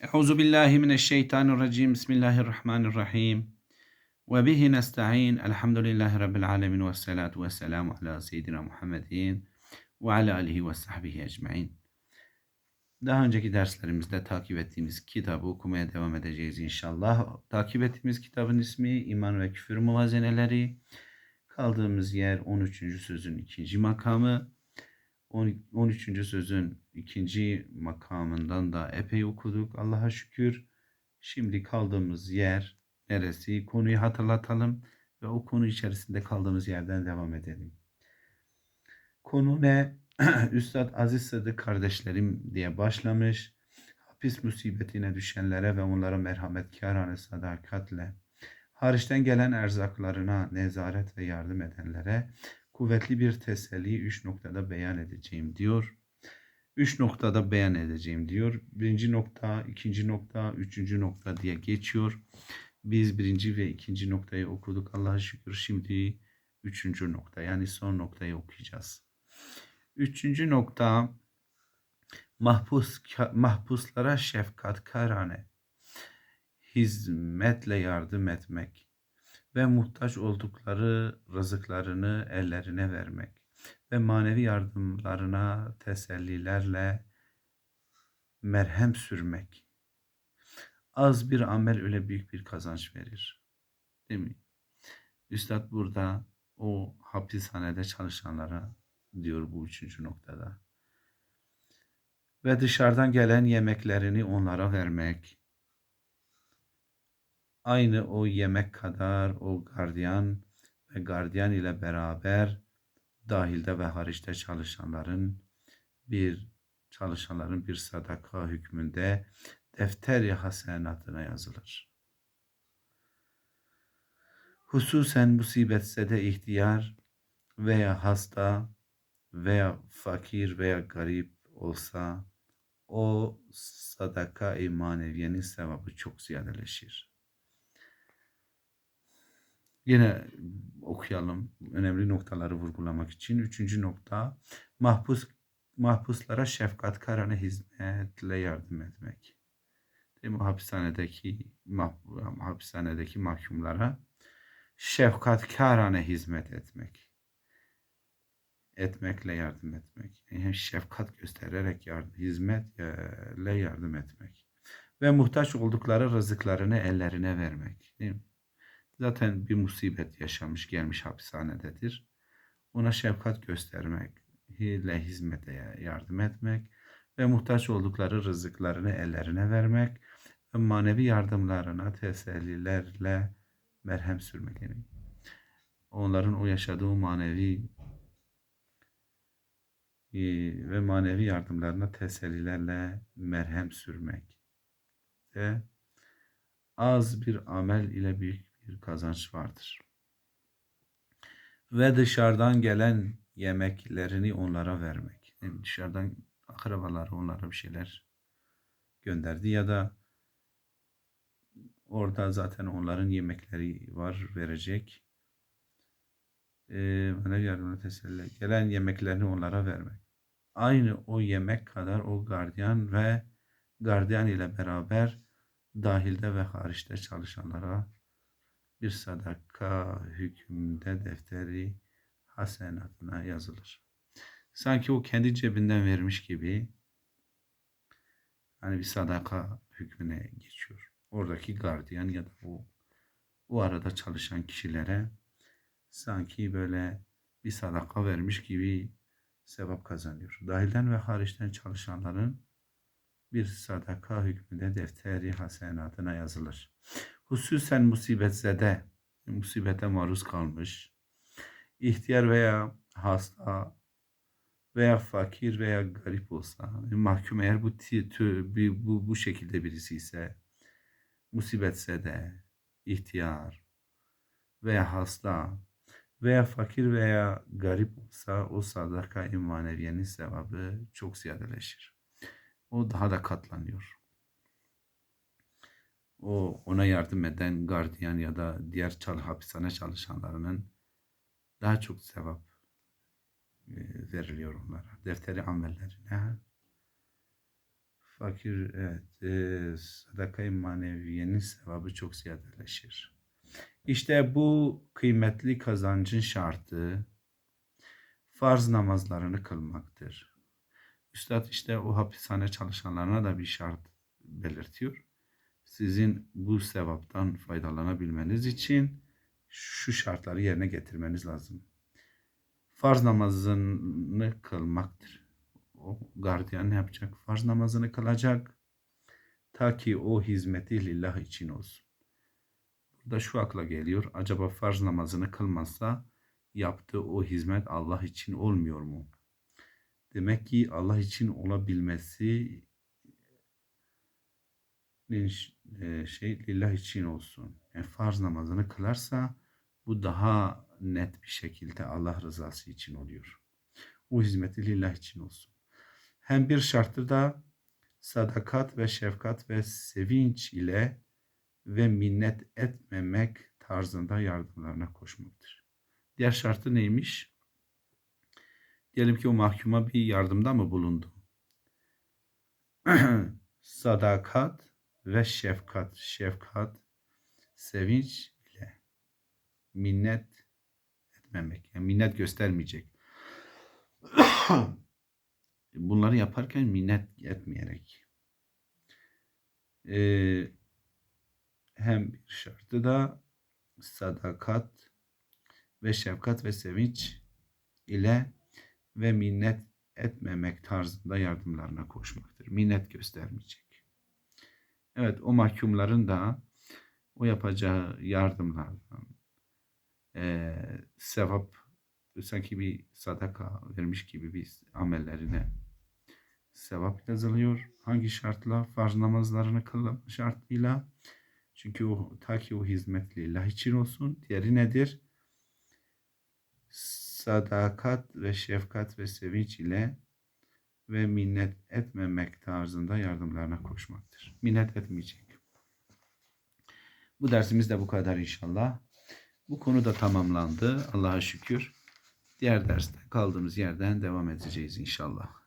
Euzu billahi mineşşeytanirracim. Bismillahirrahmanirrahim. Ve bihi nesta'in. Elhamdülillahi rabbil alamin ve salatu vesselamu ala seyyidina Muhammedin ve ala alihi ve sahbihi ecmaîn. Daha önceki derslerimizde takip ettiğimiz kitabı okumaya devam edeceğiz inşallah. Takip ettiğimiz kitabın ismi İman ve Küfür Muvazeneleri. Kaldığımız yer 13. sözün ikinci makamı. 13. sözün ikinci makamından da epey okuduk Allah'a şükür. Şimdi kaldığımız yer neresi? Konuyu hatırlatalım ve o konu içerisinde kaldığımız yerden devam edelim. Konu ne? Üstad Aziz Sadık kardeşlerim diye başlamış. Hapis musibetine düşenlere ve onlara merhametkârane sadakatle, hariçten gelen erzaklarına nezaret ve yardım edenlere kuvvetli bir teselli üç noktada beyan edeceğim diyor. Üç noktada beyan edeceğim diyor. Birinci nokta, ikinci nokta, üçüncü nokta diye geçiyor. Biz birinci ve ikinci noktayı okuduk Allah'a şükür. Şimdi üçüncü nokta yani son noktayı okuyacağız. Üçüncü nokta mahpus, mahpuslara şefkat karane hizmetle yardım etmek ve muhtaç oldukları rızıklarını ellerine vermek ve manevi yardımlarına tesellilerle merhem sürmek. Az bir amel öyle büyük bir kazanç verir. Değil mi? Üstad burada o hapishanede çalışanlara diyor bu üçüncü noktada. Ve dışarıdan gelen yemeklerini onlara vermek aynı o yemek kadar o gardiyan ve gardiyan ile beraber dahilde ve hariçte çalışanların bir çalışanların bir sadaka hükmünde defteri hasenatına yazılır. Hususen musibetse de ihtiyar veya hasta veya fakir veya garip olsa o sadaka-i sevabı çok ziyadeleşir. Yine okuyalım önemli noktaları vurgulamak için. Üçüncü nokta mahpus mahpuslara şefkat karane hizmetle yardım etmek. Değil mi? Hapishanedeki mah, hapishanedeki mahkumlara şefkatkarane hizmet etmek. Etmekle yardım etmek. Yani şefkat göstererek yardım, hizmetle yardım etmek. Ve muhtaç oldukları rızıklarını ellerine vermek. Değil mi? Zaten bir musibet yaşamış gelmiş hapishanededir. Ona şefkat göstermek, ile hizmete yardım etmek ve muhtaç oldukları rızıklarını ellerine vermek ve manevi yardımlarına tesellilerle merhem sürmek. Yani onların o yaşadığı manevi e, ve manevi yardımlarına tesellilerle merhem sürmek ve az bir amel ile büyük bir kazanç vardır. Ve dışarıdan gelen yemeklerini onlara vermek. Yani dışarıdan akrabaları onlara bir şeyler gönderdi ya da orada zaten onların yemekleri var verecek. Bana yardımına teselli. Gelen yemeklerini onlara vermek. Aynı o yemek kadar o gardiyan ve gardiyan ile beraber dahilde ve hariçte çalışanlara bir sadaka hükmünde defteri hasenatına yazılır. Sanki o kendi cebinden vermiş gibi hani bir sadaka hükmüne geçiyor. Oradaki gardiyan ya da o o arada çalışan kişilere sanki böyle bir sadaka vermiş gibi sevap kazanıyor. Dahilden ve hariçten çalışanların bir sadaka hükmünde defteri hasenatına yazılır hususen musibetzede, musibete maruz kalmış, ihtiyar veya hasta veya fakir veya garip olsa, mahkum eğer bu, bu, bu şekilde birisi ise, musibetse de, ihtiyar veya hasta veya fakir veya garip olsa o sadaka-i maneviyenin sevabı çok ziyadeleşir. O daha da katlanıyor o ona yardım eden gardiyan ya da diğer çal hapishane çalışanlarının daha çok sevap e, veriliyor onlara. Defteri amellerine fakir evet e, sadaka-i maneviyenin sevabı çok ziyadeleşir. İşte bu kıymetli kazancın şartı farz namazlarını kılmaktır. Üstad işte o hapishane çalışanlarına da bir şart belirtiyor. Sizin bu sevaptan faydalanabilmeniz için şu şartları yerine getirmeniz lazım. Farz namazını kılmaktır. O gardiyan ne yapacak? Farz namazını kılacak. Ta ki o hizmeti lillah için olsun. Burada şu akla geliyor. Acaba farz namazını kılmazsa yaptığı o hizmet Allah için olmuyor mu? Demek ki Allah için olabilmesi şey lillah için olsun. Yani farz namazını kılarsa bu daha net bir şekilde Allah rızası için oluyor. O hizmeti lillah için olsun. Hem bir şartı da sadakat ve şefkat ve sevinç ile ve minnet etmemek tarzında yardımlarına koşmaktır. Diğer şartı neymiş? Diyelim ki o mahkuma bir yardımda mı bulundu? Sadakat ve şefkat, şefkat, sevinç ile minnet etmemek. Yani minnet göstermeyecek. Bunları yaparken minnet etmeyerek. Ee, hem bir şartı da sadakat ve şefkat ve sevinç ile ve minnet etmemek tarzında yardımlarına koşmaktır. Minnet göstermeyecek. Evet o mahkumların da o yapacağı yardımlardan e, sevap sanki bir sadaka vermiş gibi bir amellerine sevap yazılıyor. Hangi şartla? Farz namazlarını kılma şartıyla. Çünkü o ta ki o hizmet lillah için olsun. Diğeri nedir? Sadakat ve şefkat ve sevinç ile ve minnet etmemek tarzında yardımlarına koşmaktır. Minnet etmeyecek. Bu dersimiz de bu kadar inşallah. Bu konu da tamamlandı. Allah'a şükür. Diğer derste kaldığımız yerden devam edeceğiz inşallah.